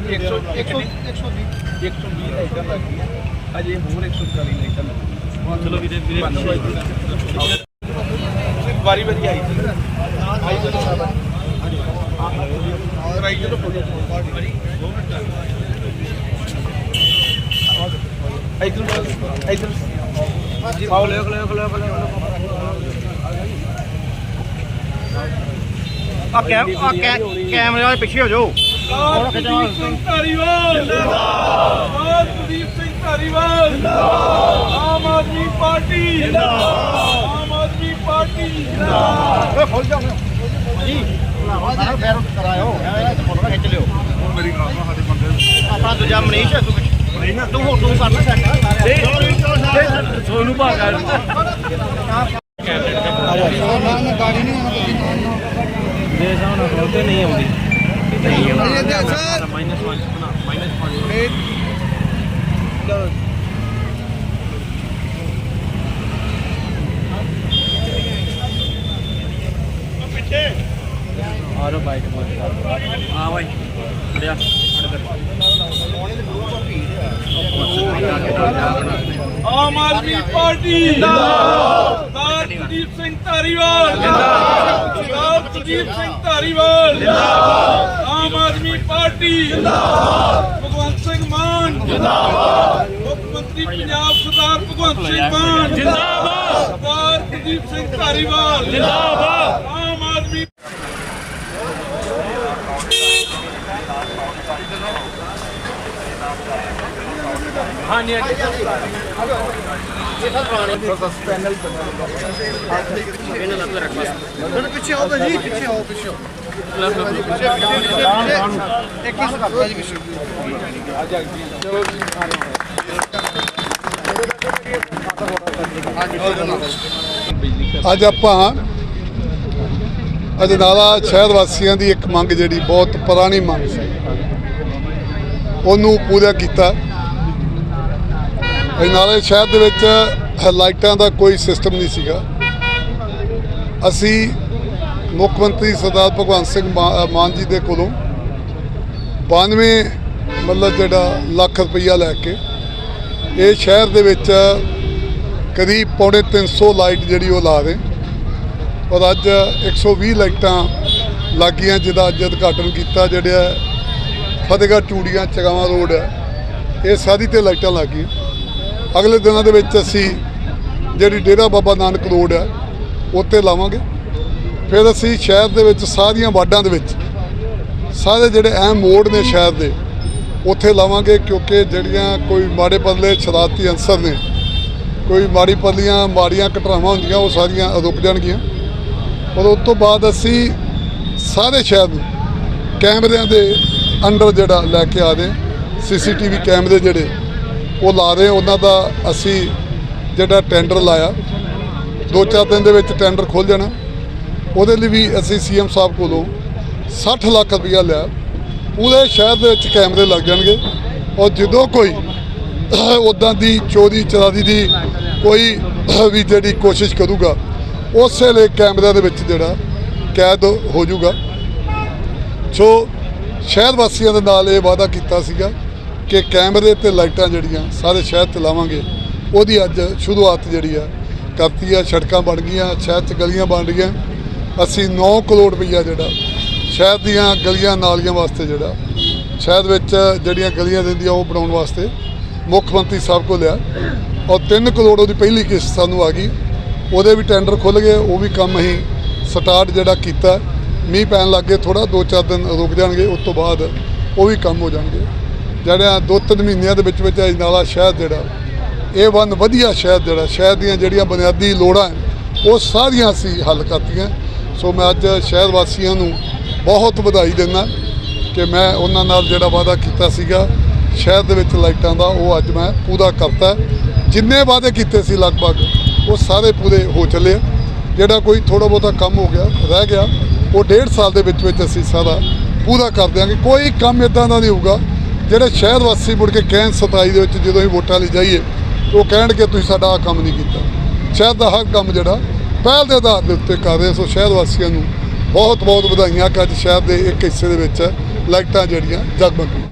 120 ਲਾਈਟਾਂ ਲੱਗੀਆਂ ਅਜੇ ਹੋਰ 140 ਲਾਈਟਾਂ ਲੱਗੀਆਂ ਚਲੋ ਵੀਰੇ ਵੀਰੇ ਵਾਰੀ ਵਾਰੀ ਆਈ ਸੀ। ਆਈ ਚਲੋ ਕਰਾਈ ਚਲੋ। ਇਧਰ ਇਧਰ ਆਓ। ਲੈ ਲੈ ਲੈ ਲੈ ਆ ਕੈਮ ਆ ਕੈਮਰੇ ਵਾਲੇ ਪਿੱਛੇ ਹੋ ਜਾਓ। ਕੁਲਦੀਪ ਸਿੰਘ ਧਾਰੀਵਾਲ ਜਿੰਦਾਬਾਦ ਕੁਲਦੀਪ ਸਿੰਘ ਧਾਰੀਵਾਲ ਜਿੰਦਾਬਾਦ ਆਮ ਆਦਮੀ ਪਾਰਟੀ ਜਿੰਦਾਬਾਦ ਆਮ ਆਦਮੀ ਪਾਰਟੀ ਜਿੰਦਾਬਾਦ ਓਏ ਖੁੱਲ ਜਾਓ ਜੀ ਸਾਰਾ ਫੇਰ ਕਰਾਇਓ ਐਵੇਂ ਤਾਂ ਫੋਟੋ ਖਿੱਚ ਲਿਓ ਮੇਰੀ ਗੱਲ ਨਾਲ ਸਾਡੇ ਬੰਦੇ ਆਪਣਾ ਦੂਜਾ ਮਨੀਸ਼ ਹੈ ਤੂੰ ਮਨੀਸ਼ ਤੂੰ ਕਰਨਾ ਸੈੱਟ ਸੋਨੂੰ ਭਾਗਾ ਦੇ ਸਾਹਮਣੇ ਖੋਲਦੇ ਨਹੀਂ ਆਉਂਦੀ ਨਹੀਂ ਆਉਂਦੀ ਮਾਈਨਸ 1 ਬਣਾ ਮਾਈਨਸ 1 ਆ ਰੋ ਬਾਈਕ ਮਾਰ ਆ ਬਾਈ ਅੜਿਆ ਆਮ ਆਦਮੀ ਪਾਰਟੀ ਜਿੰਦਾਬਾਦ ਸਰਦਾਰ ਕੁਲਦੀਪ ਸਿੰਘ ਧਾਰੀਵਾਲ ਜਿੰਦਾਬਾਦ ਸਰਦਾਰ ਕੁਲਦੀਪ ਸਿੰਘ ਧਾਰੀਵਾਲ ਜਿੰਦਾਬਾਦ ਆਮ ਆਦਮੀ ਪਾਰਟੀ ਜਿੰਦਾਬਾਦ। ਭਗਵੰਤ ਸਿੰਘ ਮਾਨ। ਜਿੰਦਾਬਾਦ। ਮੁੱਖ ਮੰਤਰੀ ਪੰਜਾਬ ਸਰਦਾਰ ਭਗਵੰਤ ਸਿੰਘ ਮਾਨ। ਜਿੰਦਾਬਾਦ। ਸਰਦਾਰ ਕੁਲਦੀਪ ਸਿੰਘ ਧਾਰੀਵਾਲ। ਜਿੰਦਾਬਾਦ। ਆਮ ਆਦਮੀ ਪਿੱਛੇ ਆਓ ਭਾਜੀ ਪਿੱਛੇ ਆਓ ਪਿੱਛੇ ਇੱਕ ਹੀ ਕਰਤਾ ਜੀ ਪਿੱਛੇ ਅੱਜ ਆਪਾਂ ਅਜਨਾਲਾ ਸ਼ਹਿਰ ਵਾਸੀਆਂ ਦੀ ਇੱਕ ਮੰਗ ਜਿਹੜੀ ਬਹੁਤ ਪੁਰਾਣੀ ਮੰਗ ਸੀ। ਉਹਨੂੰ ਪੂਰਾ ਕੀਤਾ। ਅਜਨਾਲੇ ਸ਼ਹਿਰ ਦੇ ਵਿੱਚ ਲਾਈਟਾਂ ਦਾ ਕੋਈ ਸਿਸਟਮ ਨਹੀਂ ਸੀਗਾ। ਅਸੀਂ ਮੁੱਖ ਮੰਤਰੀ ਸਰਦਾਰ ਭਗਵੰਤ ਸਿੰਘ ਮਾ- ਮਾਨ ਜੀ ਦੇ ਕੋਲੋਂ 92 ਮਤਲਬ ਜਿਹੜਾ ਲੱਖ ਰੁਪਈਆ ਲੈ ਕੇ, ਇਹ ਸ਼ਹਿਰ ਦੇ ਵਿੱਚ ਕਰੀਬ ਪੌਣੇ 300 ਲਾਈਟ ਜਿਹੜੀ ਉਹ ਲਾ ਰਹੇ। ਔਰ ਅੱਜ 120 ਲਾਈਟਾਂ ਲੱਗੀਆਂ, ਜਿਹਦਾ ਅੱਜ ਉਦਘਾਟਨ ਕੀਤਾ ਜਿਹੜਾ ਫਤਿਹਗੜ੍ਹ ਚੂੜੀਆਂ ਚਗਾਵਾਂ ਰੋਡ ਹੈ। ਇਹ ਸਾਰੀ ਤੇ ਲਾਈਟਾਂ ਲੱਗੀਆਂ। ਅਗਲੇ ਦਿਨਾਂ ਦੇ ਵਿੱਚ ਅਸੀਂ ਜਿਹੜੀ ਡੇਰਾ ਬਾਬਾ ਨਾਨਕ ਰੋਡ ਹੈ ਉੱਤੇ ਲਾਵਾਂਗੇ। ਫਿਰ ਅਸੀਂ ਸ਼ਹਿਰ ਦੇ ਵਿੱਚ ਸਾਰੀਆਂ ਵਾਰਡਾਂ ਦੇ ਵਿੱਚ ਸਾਰੇ ਜਿਹੜੇ ਅਹਿਮ ਮੋੜ ਨੇ ਸ਼ਹਿਰ ਦੇ, ਉੱਥੇ ਲਾਵਾਂਗੇ ਕਿਉਂਕਿ ਜਿਹੜੀਆਂ ਕੋਈ ਮਾੜੇ ਪੱਲੇ ਸ਼ਰਾਰਤੀ ਅਨਸਰ ਨੇ, ਕੋਈ ਮਾੜੀ ਪੱਲੀਆਂ ਮਾੜੀਆਂ ਘਟਨਾਵਾਂ ਹੁੰਦੀਆਂ, ਉਹ ਸਾਰੀਆਂ ਰੁਕ ਜਾਣਗੀਆਂ। ਪਰ ਉਸ ਤੋਂ ਬਾਅਦ ਅਸੀਂ ਸਾਰੇ ਸ਼ਹਿਰ ਨੂੰ ਕੈਮਰਿਆਂ ਦੇ ਅੰਡਰ ਜਿਹੜਾ ਲੈ ਕੇ ਆ ਰਹੇ ਸੀਸੀਟੀਵੀ ਕੈਮਰੇ ਜਿਹੜੇ ਉਹ ਲਾ ਰਹੇ ਉਹਨਾਂ ਦਾ ਅਸੀਂ ਜਿਹੜਾ ਟੈਂਡਰ ਲਾਇਆ। ਦੋ ਚਾਰ ਦਿਨ ਦੇ ਵਿੱਚ ਟੈਂਡਰ ਖੁੱਲ ਜਾਣਾ। ਉਹਦੇ ਲਈ ਵੀ ਅਸੀਂ ਸੀਐਮ ਸਾਹਿਬ ਕੋਲੋਂ 60 ਲੱਖ ਰੁਪਇਆ ਲਿਆ। ਪੂਰੇ ਸ਼ਹਿਰ ਦੇ ਵਿੱਚ ਕੈਮਰੇ ਲੱਗ ਜਾਣਗੇ। ਔਰ ਜਦੋਂ ਕੋਈ ਉਦਾਂ ਦੀ ਚੋਰੀ ਚਰਾਰੀ ਦੀ ਕੋਈ ਵੀ ਜਿਹੜੀ ਕੋਸ਼ਿਸ਼ ਕਰੂਗਾ, ਉਸੇ ਲਈ ਕੈਮਰਿਆਂ ਦੇ ਵਿੱਚ ਜਿਹੜਾ ਕੈਦ ਹੋ ਜਾਊਗਾ। ਸੋ ਸ਼ਹਿਰ ਵਾਸੀਆਂ ਦੇ ਨਾਲ ਇਹ ਵਾਅਦਾ ਕੀਤਾ ਸੀਗਾ। ਕਿ ਕੈਮਰੇ ਤੇ ਲਾਈਟਾਂ ਜਿਹੜੀਆਂ ਸਾਰੇ ਸ਼ਹਿਰ ਤੇ ਲਾਵਾਂਗੇ, ਉਹਦੀ ਅੱਜ ਸ਼ੁਰੂਆਤ ਜਿਹੜੀ ਆ, ਕਰਤੀ ਆ, ਸੜਕਾਂ ਬਣ ਗਈਆਂ, ਸ਼ਹਿਰ 'ਚ ਗਲੀਆਂ ਬਣ ਰਹੀਆਂ। ਅਸੀਂ 9 ਕਰੋੜ ਰੁਪਈਆ ਜਿਹੜਾ, ਸ਼ਹਿਰ ਦੀਆਂ ਗਲੀਆਂ ਨਾਲੀਆਂ ਵਾਸਤੇ ਜਿਹੜਾ, ਸ਼ਹਿਰ ਵਿੱਚ ਜਿਹੜੀਆਂ ਗਲੀਆਂ ਦਿੰਦੀਆਂ ਉਹ ਬਣਾਉਣ ਵਾਸਤੇ ਮੁੱਖ ਮੰਤਰੀ ਸਾਹਿਬ ਕੋਲ ਲਿਆ। ਔਰ 3 ਕਰੋੜ ਉਹਦੀ ਪਹਿਲੀ ਕਿਸ਼ਤ ਸਾਨੂੰ ਆ ਗਈ। ਉਹਦੇ ਵੀ ਟੈਂਡਰ ਖੁੱਲ ਗਏ, ਉਹ ਵੀ ਕੰਮ ਅਸੀਂ ਸਟਾਰਟ ਜਿਹੜਾ ਕੀਤਾ। ਮੀਂਹ ਪੈਣ ਲੱਗੇ ਥੋੜਾ 2-4 ਦਿਨ ਰੁਕ ਜਾਣਗੇ, ਉਸ ਤੋਂ ਬਾਅਦ ਉਹ ਵੀ ਕੰਮ ਹੋ ਜਾਣਗੇ। ਜਿਹੜਾ ਦੋ ਤਿੰਨ ਮਹੀਨਿਆਂ ਦੇ ਵਿੱਚ ਵਿੱਚ ਅਜਨਾਲਾ ਸ਼ਹਿਰ ਜਿਹੜਾ, ਇਹ ਵੰਨ ਵਧੀਆ ਸ਼ਹਿਰ ਜਿਹੜਾ, ਸ਼ਹਿਰ ਦੀਆਂ ਜਿਹੜੀਆਂ ਬੁਨਿਆਦੀ ਲੋੜਾਂ ਉਹ ਸਾਰੀਆਂ ਅਸੀਂ ਹੱਲ ਕਰਤੀਆਂ। ਸੋ ਮੈਂ ਅੱਜ ਸ਼ਹਿਰ ਵਾਸੀਆਂ ਨੂੰ ਬਹੁਤ ਵਧਾਈ ਦਿੰਦਾ ਕਿ ਮੈਂ ਉਹਨਾਂ ਨਾਲ ਜਿਹੜਾ ਵਾਅਦਾ ਕੀਤਾ ਸੀਗਾ, ਸ਼ਹਿਰ ਦੇ ਵਿੱਚ ਲਾਈਟਾਂ ਦਾ, ਉਹ ਅੱਜ ਮੈਂ ਪੂਰਾ ਕਰਤਾ। ਜਿੰਨੇ ਵਾਅਦੇ ਕੀਤੇ ਸੀ ਲਗਭਗ, ਉਹ ਸਾਰੇ ਪੂਰੇ ਹੋ ਚੱਲੇ ਆ। ਜਿਹੜਾ ਕੋਈ ਥੋੜਾ ਬਹੁਤਾ ਕੰਮ ਹੋ ਗਿਆ, ਰਹਿ ਗਿਆ, ਉਹ ਡੇਢ ਸਾਲ ਦੇ ਵਿੱਚ ਵਿੱਚ ਅਸੀਂ ਸਾਰਾ ਪੂਰਾ ਕਰ ਦਿਆਂਗੇ। ਕੋਈ ਕੰਮ ਇਦਾਂ ਦਾ ਨਹੀਂ ਹੋਊਗਾ ਜਿਹੜੇ ਸ਼ਹਿਰ ਵਾਸੀ ਮੁੜ ਕੇ ਕਹਿਣ 27 ਦੇ ਵਿੱਚ ਜਦੋਂ ਅਸੀਂ ਵੋਟਾਂ ਲਈ ਜਾਈਏ, ਉਹ ਕਹਿਣਗੇ, ਤੁਸੀਂ ਸਾਡਾ ਆਹ ਕੰਮ ਨਹੀਂ ਕੀਤਾ। ਸ਼ਹਿਰ ਦਾ ਹਰ ਕੰਮ ਜਿਹੜਾ, ਪਹਿਲ ਦੇ ਆਧਾਰ ਦੇ ਉੱਤੇ ਕਰ ਰਹੇ। ਸੋ ਸ਼ਹਿਰ ਵਾਸੀਆਂ ਨੂੰ ਬਹੁਤ ਬਹੁਤ ਵਧਾਈਆਂ, ਕਿ ਅੱਜ ਸ਼ਹਿਰ ਦੇ ਇੱਕ ਹਿੱਸੇ ਦੇ ਵਿੱਚ ਲਾਈਟਾਂ ਜਿਹੜੀਆਂ ਜਗਮਗ